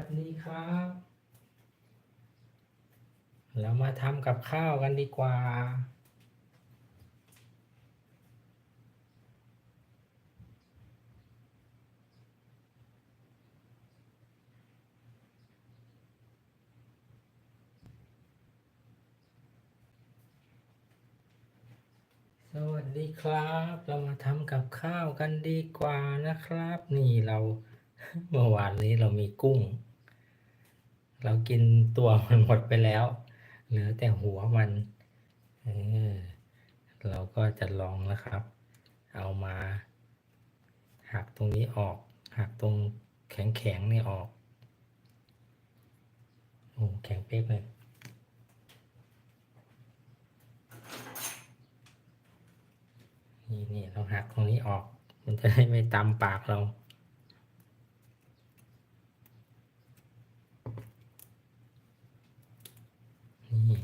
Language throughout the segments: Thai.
วัสดีครับ เรามาทำกับข้าวกันดีกว่า สวัสดีครับ เรามาทำกับข้าวกันดีกว่านะครับ นี่เราเมื่อวานนี้เรามีกุ้ง เรากินตัวมันหมดไปแล้ว เหลือแต่หัวมันเออเราก็จะลองนะครับ เอามาหักตรงนี้ออก หักตรงแข็งแข็งๆนี่ออกโอ้แข็งเป๊กเลยนี่นี่เราหักตรงนี้ออก มันจะได้ไม่ตำปากเรา นี่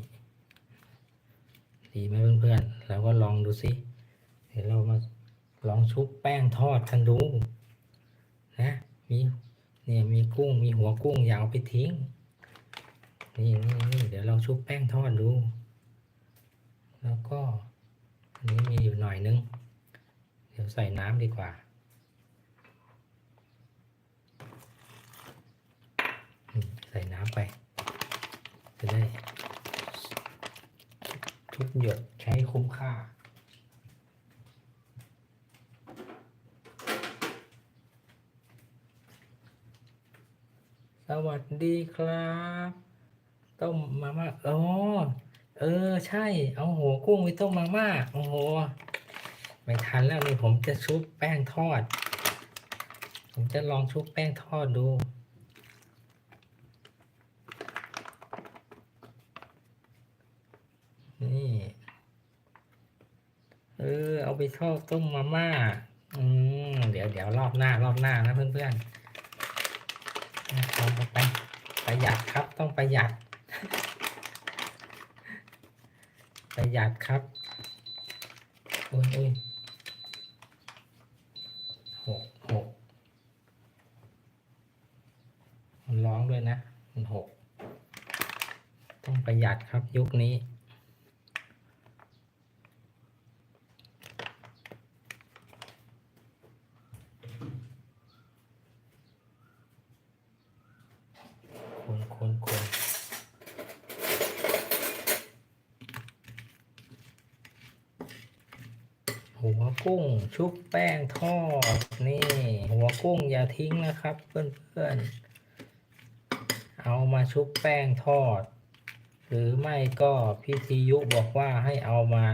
ดีไหมเพื่อนๆเราก็ลองดูสิเดี๋ยวเรามาลองชุบแป้งทอดกันดูนะมีเนี่ยมีกุ้งมีหัวกุ้งอย่าเอาไปทิ้งนี่นี่นี่เดี๋ยวเราชุบแป้งทอดดู แล้วก็อันนี้มีอยู่หน่อยนึง เดี๋ยวใส่น้ำดีกว่าใส่น้ำไปจะได้ ทุกหยดใช้คุ้มค่า สวัสดีครับ ต้มมาม่าอ๋อเออ ใช่ เอาหัวกุ้งไปต้มมาม่าโอ้โห ไม่ทันแล้วนี่ผมจะชุบแป้งทอด ผมจะลองชุบแป้งทอดดู นี่ เอ อเอาไปทอดต้มมาม่า อืม เดี๋ยวเดี๋ยวรอบหน้ารอบหน้านะเพื่อนๆเอาไปประหยัดครับต้องประหยัด ประหยัดครับโอ้ยโอ้ยหกหกมันร้องด้วยนะมันหกต้องประหยัดครับยุคนี้คนคนหัว กุ้ง ชุบแป้งทอดนี่ หัวกุ้งอย่าทิ้งนะครับ เพื่อนๆ เอามาชุบแป้งทอด หรือไม่ก็พิธียุบอกว่าให้เอามา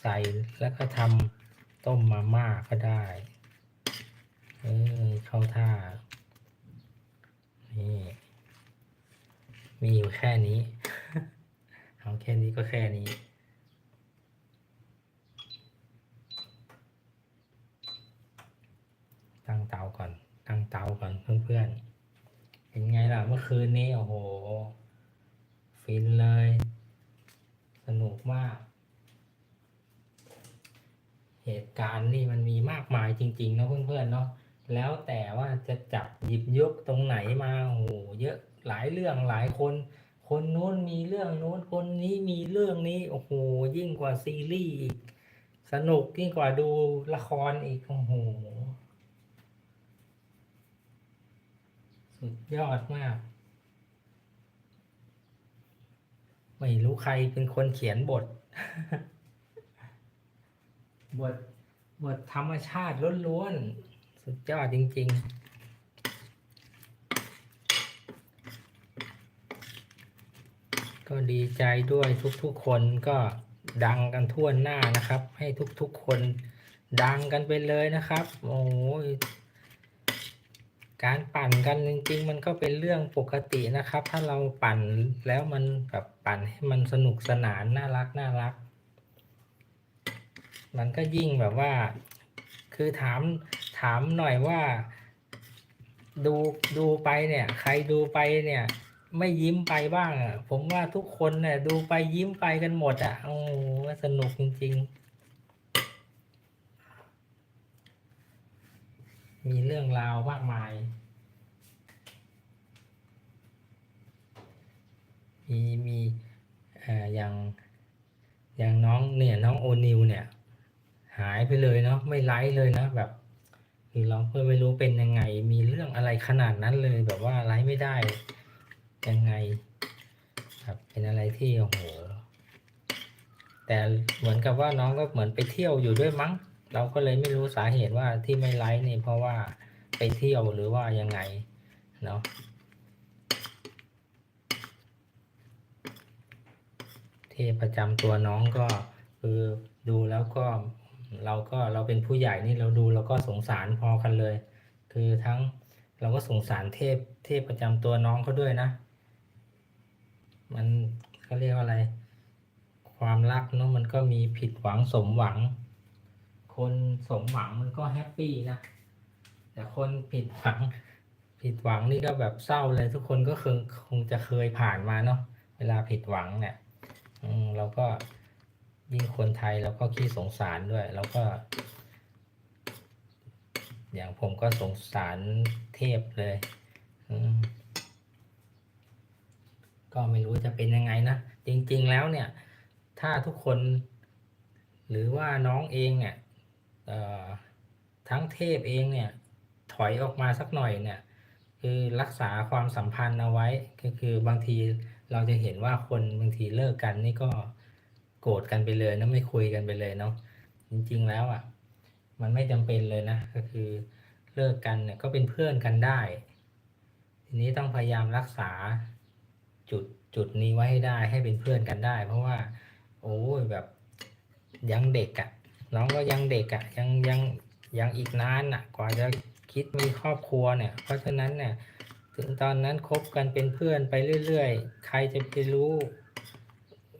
ใส่แล้วก็ทำต้มมาม่าก็ได้เออเข้าท่า นี่ มีอยู่แค่นี้ เอาแค่นี้ก็แค่นี้ ตั้งเตาก่อน ตั้งเตาก่อนเพื่อนๆเป็นไงล่ะเมื่อคืนนี้โอ้โห ฟินเลย สนุกมาก เหตุการณ์นี่มันมีมากมายจริงๆนะเพื่อนๆเนาะแล้วแต่ว่าจะจับหยิบยกตรงไหนมาโอ้โหเยอะหลายเรื่องหลายคน คนนู้นมีเรื่องนู้นคนนี้มีเรื่องนี้โอ้โหยิ่งกว่าซีรีส์สนุกยิ่งกว่าดูละครอีกโอ้โห สุดยอดมาก ไม่รู้ใครเป็นคนเขียนบท บท บทธรรมชาติล้วนๆ สุดยอดจริงๆก็ดีใจด้วยทุกๆคนก็ดังกันทั่วหน้านะครับ ให้ทุกๆคนดังกันไปเลยนะครับ โอ้ย การปั่นกันจริงๆ มันก็เป็นเรื่องปกตินะครับ ถ้าเราปั่นแล้วมันแบบปั่นให้มันสนุกสนานน่ารักน่ารัก มันก็ยิ่งแบบว่า คือถามถามหน่อยว่า ดูดูไปเนี่ย ใครดูไปเนี่ย ไม่ยิ้มไปบ้างอะผมว่าทุกคนเนี่ยดูไปยิ้มไปกันหมดอะโอ้สนุกจริง ๆ มีเรื่องราวมากมาย มีมีเอ่ออย่างอย่างน้องเนี่ยน้องโอนิวเนี่ย หายไปเลยเนาะไม่ไลฟ์เลยนะแบบคือเราก็ไม่รู้เป็นยังไง มีเรื่องอะไรขนาดนั้นเลย แบบว่าไลฟ์ไม่ได้ยังไงครับเป็นอะไรที่โอ้โหแต่เหมือนกับว่าน้องก็เหมือนไปเที่ยวอยู่ด้วยมั้ง เราก็เลยไม่รู้สาเหตุว่าที่ไม่ไลฟ์นี่เพราะว่าไปเที่ยวหรือว่ายังไงเนาะเทพประจำตัวน้องก็คือดูแล้วก็เราก็เราเป็นผู้ใหญ่นี่เราดูเราก็สงสารพอกันเลย คือทั้งเราก็สงสารเทพเทพประจำตัวน้องเขาด้วยนะ มันเขาเรียกว่าอะไร ความรักเนาะมันก็มีผิดหวังสมหวัง คนสมหวังมันก็แฮปปี้นะ แต่คนผิดหวัง ผิดหวังนี่ก็แบบเศร้าเลยทุกคนก็คงคงจะเคยผ่านมาเนาะเวลาผิดหวังเนี่ย อืมเราก็ยิ่งคนไทยเราก็ขี้สงสารด้วย แล้วก็ อย่างผมก็สงสารเทพเลย อืมก็ไม่รู้จะเป็นยังไงนะ จริง ๆ แล้วเนี่ย ถ้าทุกคน หรือว่าน้องเองเนี่ย ทั้งเทพเองเนี่ยถอยออกมาสักหน่อยเนี่ยคือรักษาความสัมพันธ์เอาไว้ก็คือบางทีเราจะเห็นว่าคนบางทีเลิกกันนี่ก็โกรธกันไปเลยนะไม่คุยกันไปเลยเนาะจริงๆแล้วอะมันไม่จำเป็นเลยนะก็คือเลิกกันเนี่ยก็เป็นเพื่อนกันได้ ทีนี้ต้องพยายามรักษาจุดจุดนี้ไว้ให้ได้ให้เป็นเพื่อนกันได้ เพราะว่า โอ้ยแบบยังเด็กอะ่ะ น้องก็ยังเด็กอะ่ะยังยังยังอีกนานอะ กว่าจะคิดมีครอบครัวเนี่ย เพราะฉะนั้นเนี่ยถึงตอนนั้นคบกันเป็นเพื่อนไปเรื่อยๆ ใครจะไปรู้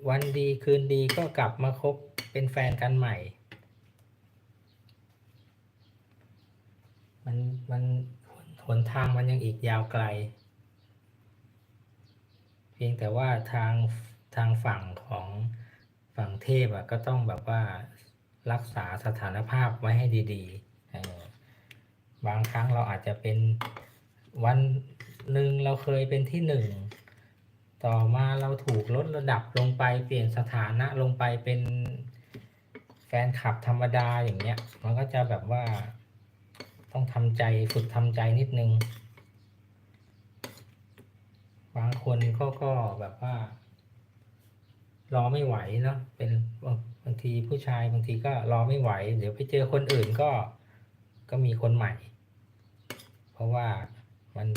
วันดีคืนดีก็กลับมาคบเป็นแฟนกันใหม่ มันมันหนทางมันยังอีกยาวไกล เพียงแต่ว่าทางทางฝั่งของฝั่งเทพอะก็ต้องแบบว่า รักษาสถานภาพไว้ให้ดีๆ บางครั้งเราอาจจะเป็นวันหนึ่งเราเคยเป็นที่หนึ่ง ต่อมาเราถูกลดระดับลงไปเปลี่ยนสถานะลงไปเป็นแฟนคลับธรรมดาอย่างเงี้ย มันก็จะแบบว่าต้องทำใจฝึกทำใจนิดนึง บางคนก็ก็แบบว่า รอไม่ไหวเนาะเป็น บางทีผู้ชายบางทีก็รอไม่ไหว เดี๋ยวไปเจอคนอื่นก็ก็มีคนใหม่ เพราะว่ามัน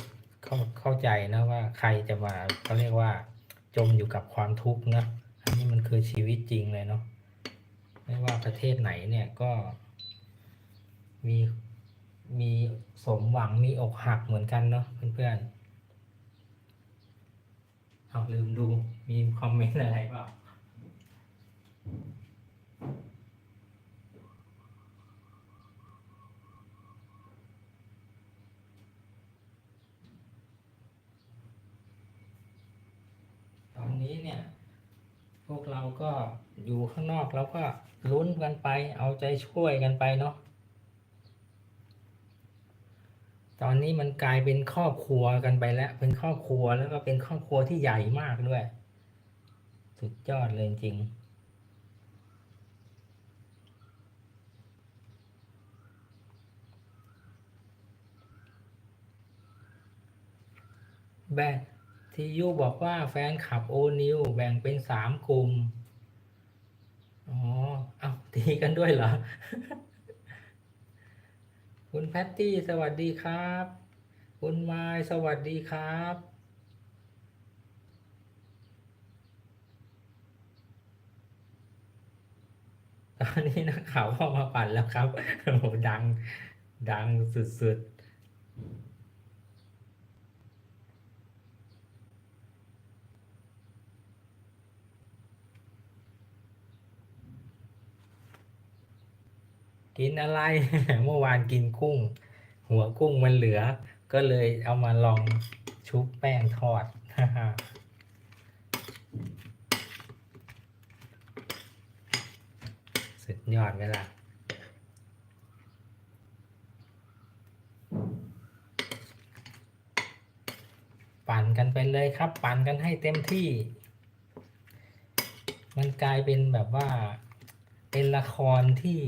เข้าเข้าใจนะว่าใครจะมาเขาเรียกว่า จมอยู่กับความทุกข์นะอันนี้มันคือชีวิตจริงเลยเนาะไม่ว่าประเทศไหนเนี่ยก็ มีมีสมหวังมีอกหักเหมือนกันเนาะเพื่อนๆเอาลืมดูมีคอมเมนต์อะไรเปล่า ตอนนี้เนี่ย พวกเราก็อยู่ข้างนอกแล้วก็ลุ้นกันไป เอาใจช่วยกันไปเนาะตอนนี้มันกลายเป็นครอบครัวกันไปแล้ว เป็นครอบครัวแล้วก็เป็นครอบครัวที่ใหญ่มากด้วย สุดยอดเลยจริง แบ่งที่ยูบอกว่าแฟนคลับโอนิวแบ่งเป็นสามกลุ่ม อ๋อ เอาตีกันด้วยเหรอ คุณแพตตี้สวัสดีครับ คุณไมายสวัสดีครับตอนนี้นักข่าวเข้ามาปั่นแล้วครับโอ้โหดัง ดังสุดๆ กินอะไร เมื่อวานกินกุ้ง หัวกุ้งมันเหลือ ก็เลยเอามาลองชุบแป้งทอดสุดยอดไหมล่ะปั่นกันไปเลยครับ ปั่นกันให้เต็มที่ มันกลายเป็นแบบว่า เป็นละครที่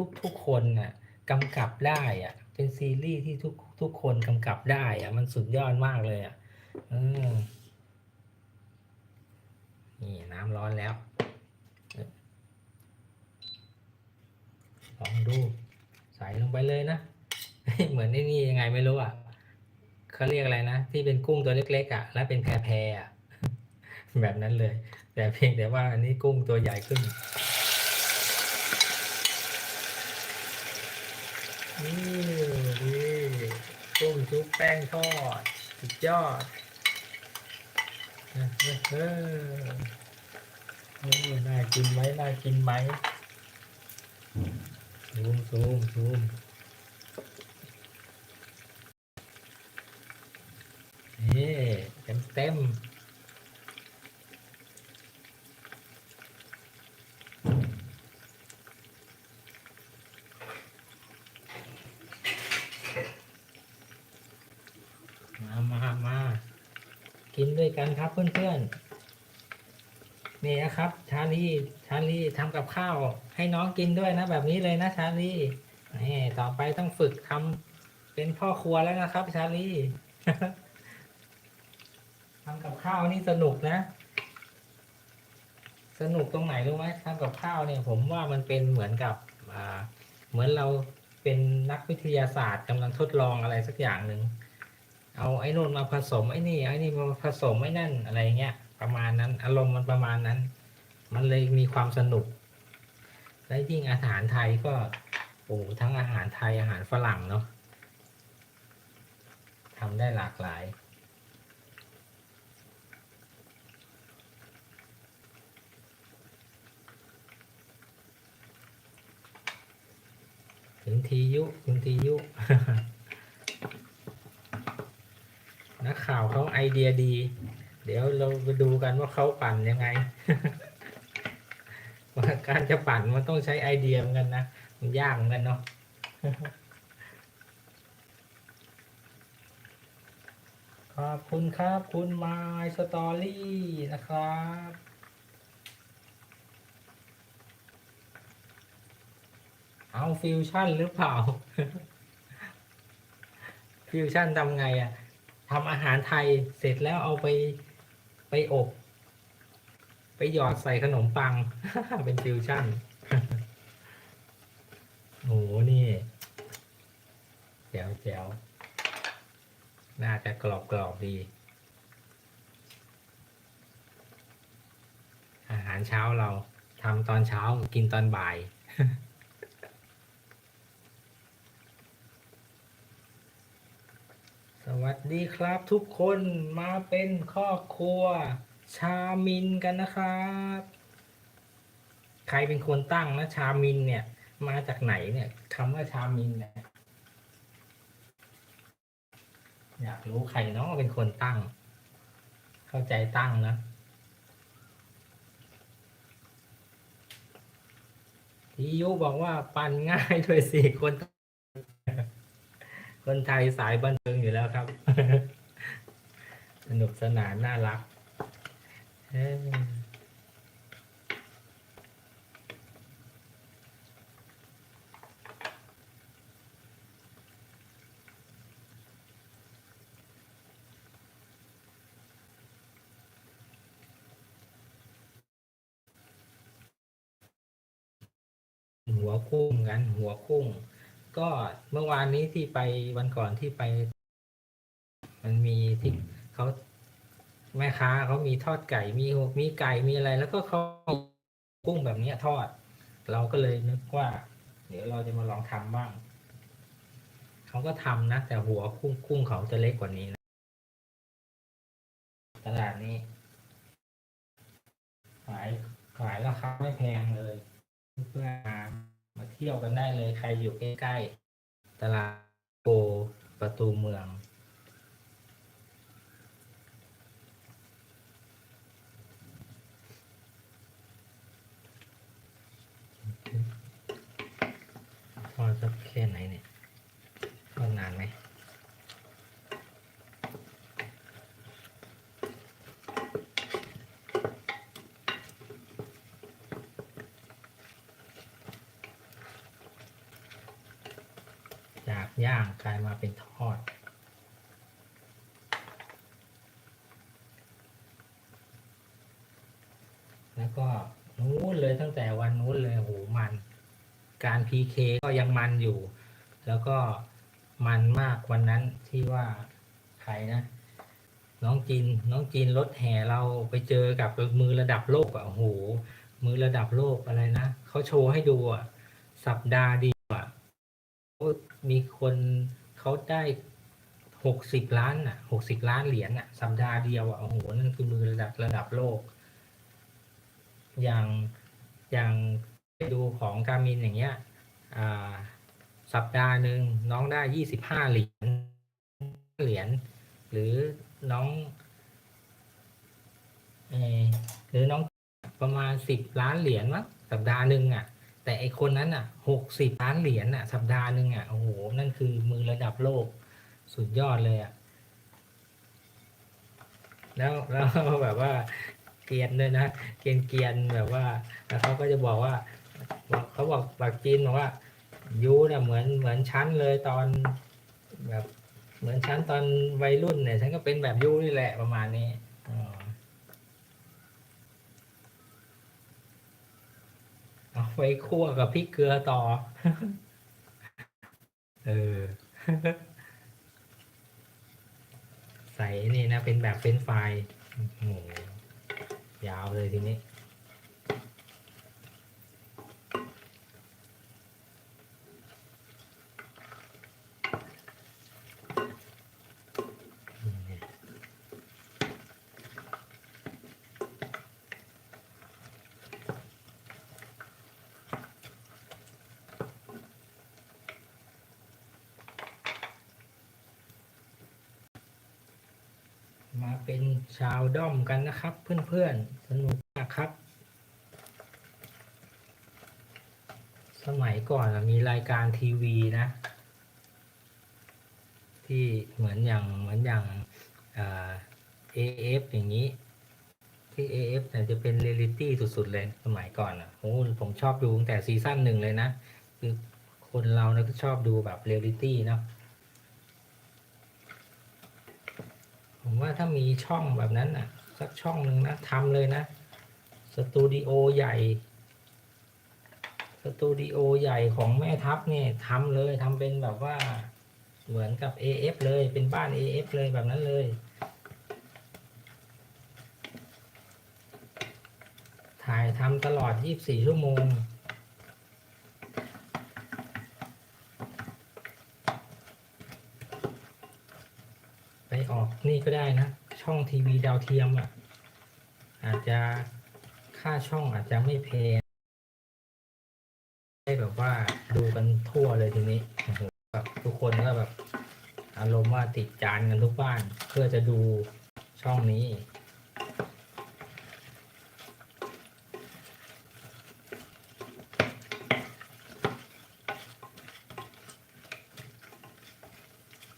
ทุกทุกคนน่ะกำกับได้อะเป็นซีรีส์ที่ทุกทุกคนกำกับได้อะมันสุดยอดมากเลยอะออนี่น้ำร้อนแล้วลองดู ใส่ลงไปเลยนะ เหมือนไอ้นี่ยังไงไม่รู้อะเขาเรียกอะไรนะ ที่เป็นกุ้งตัวเล็กๆอะ แล้วเป็นแพรๆอะแบบนั้นเลย แต่เพียงแต่ว่าอันนี้กุ้งตัวใหญ่ขึ้น นี่นี่กุ้งชุบแป้งทอดสุดยอดเออเออเออเออน่ากินไหมน่ากินไหมซูมซูมซูมนี่เต็มเต็ม มามามากินด้วยกันครับเพื่อนๆนี่นะครับ ชาลีชาลีทำกับข้าวให้น้องกินด้วยนะ แบบนี้เลยนะชาลีนี่ต่อไปต้องฝึกทำเป็นพ่อครัวแล้วนะครับ ชาลีทำกับข้าวนี่สนุกนะ สนุกตรงไหนรู้ไหมทำกับข้าวเนี่ย ผมว่ามันเป็นเหมือนกับอ่าเหมือนเราเป็นนักวิทยาศาสตร์กำลังทดลองอะไรสักอย่างหนึ่ง เอาไอ้นู่นมาผสมไอ้นี่ไอ้นี่มาผสมไอ้นั่นอะไรเงี้ยประมาณนั้น อารมณ์มันประมาณนั้น มันเลยมีความสนุก และยิ่งอาหารไทยก็โอ้ทั้งอาหารไทยอาหารฝรั่งเนาะทำได้หลากหลายถึงทียุถึงทียุ นักข่าวเขาไอเดียดี เดี๋ยวเราไปดูกันว่าเขาปั่นยังไงว่าการจะปั่นมันต้องใช้ไอเดียเหมือนกันนะมันยากเหมือนกันเนาะขอบคุณครับคุณไมสตอรี่นะครับเอาฟิวชั่นหรือเปล่า ฟิวชั่นทำไงอะ่ะ ทำอาหารไทยเสร็จแล้วเอาไปไปอบ ไปหยอดใส่ขนมปัง เป็นฟิวชั่นโอ้โหนี่แจ๋วแจ๋วน่าจะกรอบกรอบดี อาหารเช้าเราทำตอนเช้ากินตอนบ่าย วัสดีครับทุกคนมาเป็นครอบครัว ชามินกันนะครับ ใครเป็นคนตั้งนะชามินเนี่ย มาจากไหนเนี่ยคำว่าชามินเนี่ยอยากรู้ใครเนาะเป็นคนตั้ง เข้าใจตั้งนะที่ยุบอกว่าปั่นง่ายด้วยสิคน คนไทยสายบันเทิงอยู่แล้วครับ สนุกสนานน่ารักหัวกุ้งกันหัวกุ้ง ก็เมื่อวานนี้ที่ไปวันก่อนที่ไป มันมีที่เขาแม่ค้าเขามีทอดไก่มีมีไก่มีอะไรแล้วก็เขากุ้งแบบนี้ทอด เราก็เลยนึกว่า เดี๋ยวเราจะมาลองทำบ้างเขาก็ทำนะ แต่หัวกุ้งกุ้งเขาจะเล็กกว่านี้นะตลาดนี้ ขายขายราคาไม่แพงเลยเพื่อนมา เที่ยวกันได้เลยใครอยู่ใกล้ๆตลาดโปประตูเมือง ทอดสักแค่ไหนเนี่ยทอดนานไหม ย่างกลายมาเป็นทอด แล้วก็นู้นเลยตั้งแต่วันนู้นเลยโหมัน การพีเคก็ยังมันอยู่ แล้วก็มันมากวันนั้นที่ว่าใครนะ น้องจีนน้องจีนรถแห่เราไปเจอกับมือระดับโลกอะโอ้โหมือระดับโลกอะไรนะเขาโชว์ให้ดูอะสัปดาห์ดี คนเขาได้หกสิบล้านอะหกสิบล้านเหรียญอะ สัปดาห์เดียวอะโอ้โหนั่นคือมือระดับระดับโลก อย่างอย่างไปดูของการมินอย่างเงี้ยอ่าสัปดาห์หนึ่งน้องได้ยี่สิบห้าเหรียญเหรียญหรือน้องเออหรือน้องประมาณสิบล้านเหรียญมั้งสัปดาห์หนึ่งอะ แต่ไอคนนั้นอะหกสิบล้านเหรียญอะ สัปดาห์หนึ่งอะโอ้โหนั่นคือมือระดับโลกสุดยอดเลยอะแล้วแล้วแบบว่าเกียนด้วยนะเกียนเกียนแบบว่าแล้วเขาก็จะบอกว่าเขาบอกปากจีนบอกว่ายูเนี่ยเหมือนเหมือนชั้นเลยตอนแบบเหมือนชั้นตอนวัยรุ่นเนี่ยฉันก็เป็นแบบยูนี่แหละประมาณนี้อ๋อเอา ไปคั่วกับพริกเกลือต่อ เออ ใส่นี่นะ เป็นแบบเป็นไฟรายโอ้โหยาวเลยทีนี้ มาเป็นชาวด้อมกันนะครับ เพื่อนๆ สนุกมากครับ สมัยก่อนมีรายการทีวีนะ ที่เหมือนอย่างเหมือนอย่างเอ่า AF อย่างนี้ ที่ AF เนี่ยจะเป็นเรียลิตี้สุดๆเลยสมัยก่อนอะโอ้ผมชอบดูตั้งแต่ซีซั่นหนึ่งเลยนะ คือคนเราเนี่ยก็ชอบดูแบบเรียลิตี้เนาะ ผมว่าถ้ามีช่องแบบนั้นน่ะ สักช่องหนึ่งนะทำเลยนะ สตูดิโอใหญ่ สตูดิโอใหญ่ของแม่ทัพเนี่ยทำเลยทำเป็นแบบว่าเหมือนกับ AF เลยเป็นบ้าน AF เลยแบบนั้นเลยถ่ายทำตลอด 24 ชั่วโมง ไปออก นี่ก็ได้นะ ช่องทีวีดาวเทียมอะ อาจจะค่าช่องอาจจะไม่แพงได้แบบว่าดูกันทั่วเลยทีนี้แบบทุกคนก็แบบ อารมณ์ว่าติดจานกันทุกบ้าน เพื่อจะดูช่องนี้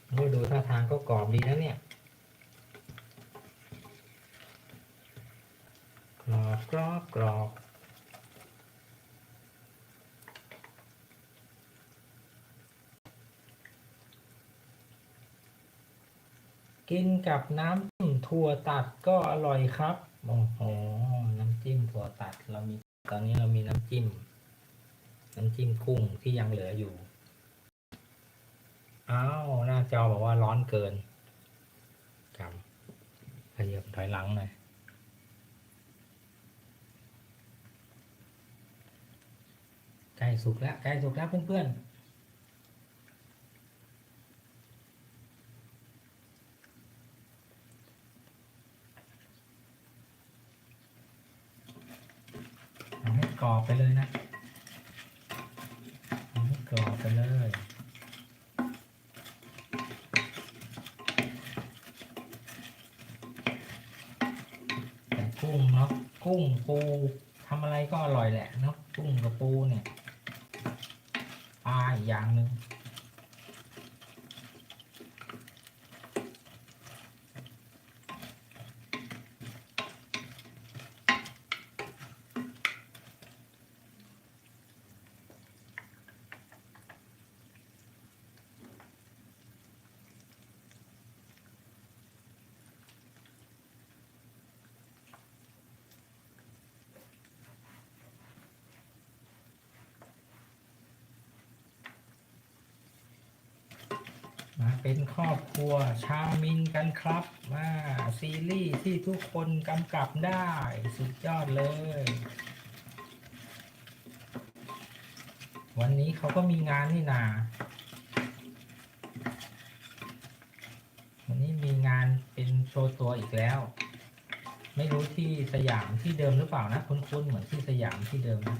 โอ้ยดูท่าทางก็กรอบดีนะเนี่ย กรอบกรอบกรอบกินกับน้ำจิ้มถั่วตัดก็อร่อยครับโอ้โหน้ำจิ้มถั่วตัดเรามีตอนนี้เรามีน้ำจิ้ม น้ำจิ้มกุ้งที่ยังเหลืออยู่อ้าวหน้าจอบอกว่าร้อนเกินกำขยับถอยหลังหน่อย ใก ล้สุกแล้วใกล้สุกแล้วเพื่อนๆกรอบไปเลยนะเอาให้กรอบไปเลย แต่กุ้งเนาะ กุ้งปูทำอะไรก็อร่อยแหละเนาะ กุ้งกับปูเนี่ยาอีกอย่างหนึ่ง เป็นครอบครัวชาวมินกันครับมาซีรีส์ที่ทุกคนกำกับได้ สุดยอดเลย วันนี้เขาก็มีงานนี่นา วันนี้มีงานเป็นโชว์ตัวอีกแล้ว ไม่รู้ที่สยามที่เดิมหรือเปล่านะ คุ้นๆเหมือนที่สยามที่เดิมนะ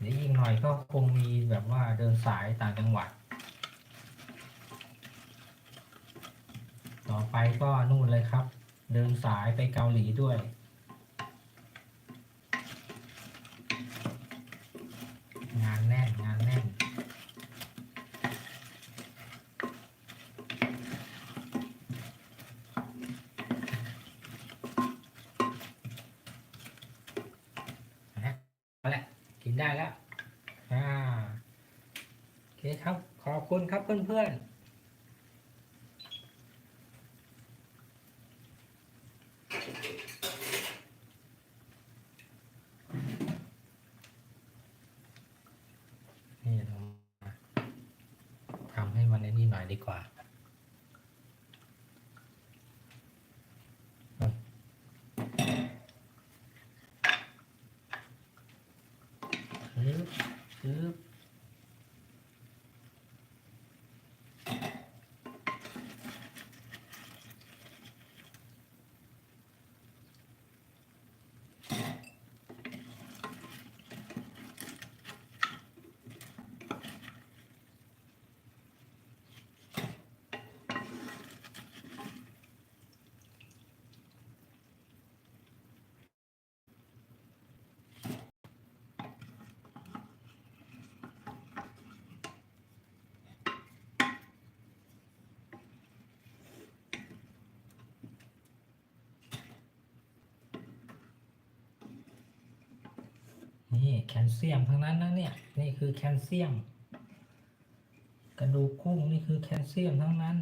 เดี๋ยวอีกห น่อยก็คงมีแบบว่าเดินสายต่างจังหวัด ต่อไปก็นู่นเลยครับ เดินสายไปเกาหลีด้วย งานแน่นงานแน่น นะเอาละกินได้แล้ว อ่า โอเคครับ ขอบคุณครับ เพื่อนๆนี่เรามาทำให้มันนี่หน่อยดีกว่าปึ๊บปึ๊บ นี่แคลเซียมทั้งนั้นนะเนี่ย นี่คือแคลเซียม กระดูกกุ้งนี่คือแคลเซียมทั้งนั้น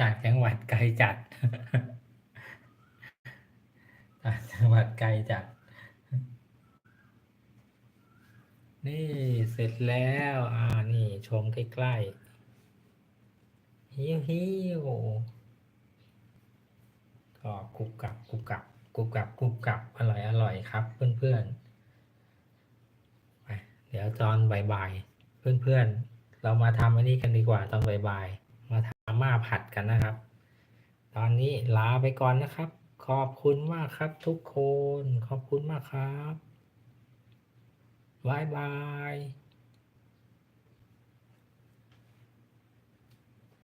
ต่างจังหวัดไกลจัดต่างจังหวัดไกลจัด นี่เสร็จแล้ว อ่า นี่ชมใกล้ๆ ฮิวฮิวก็กรุบกับกรุบกับกรุบกับกรุบกับอร่อยอร่อยครับ เพื่อนๆ เดี๋ยวตอนบ่ายๆ เพื่อนๆ เรามาทำอันนี้กันดีกว่าตอนบ่ายๆ ม่าผัดกันนะครับ ตอนนี้ลาไปก่อนนะครับ ขอบคุณมากครับทุกคน ขอบคุณมากครับบายบาย